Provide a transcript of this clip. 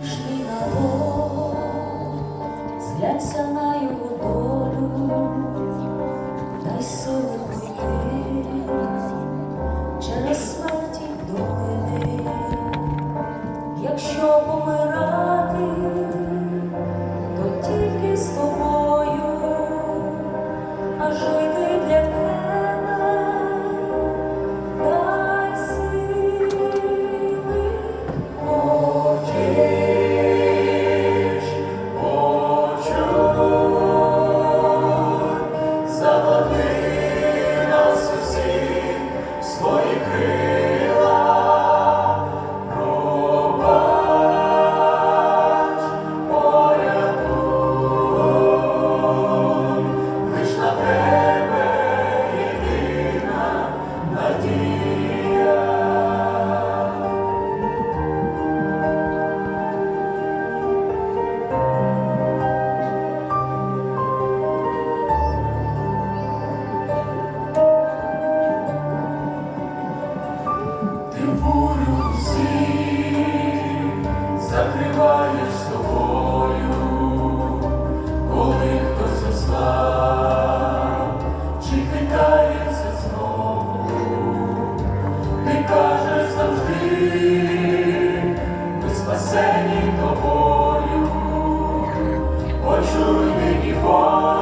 Пішли на Бог, зглянься на його долю, дай сили всі закриваєш собою, коли хтось ослаб, чи хитається знову, ти кажеш завжди, ми спасені тобою, почуй нині, Боже,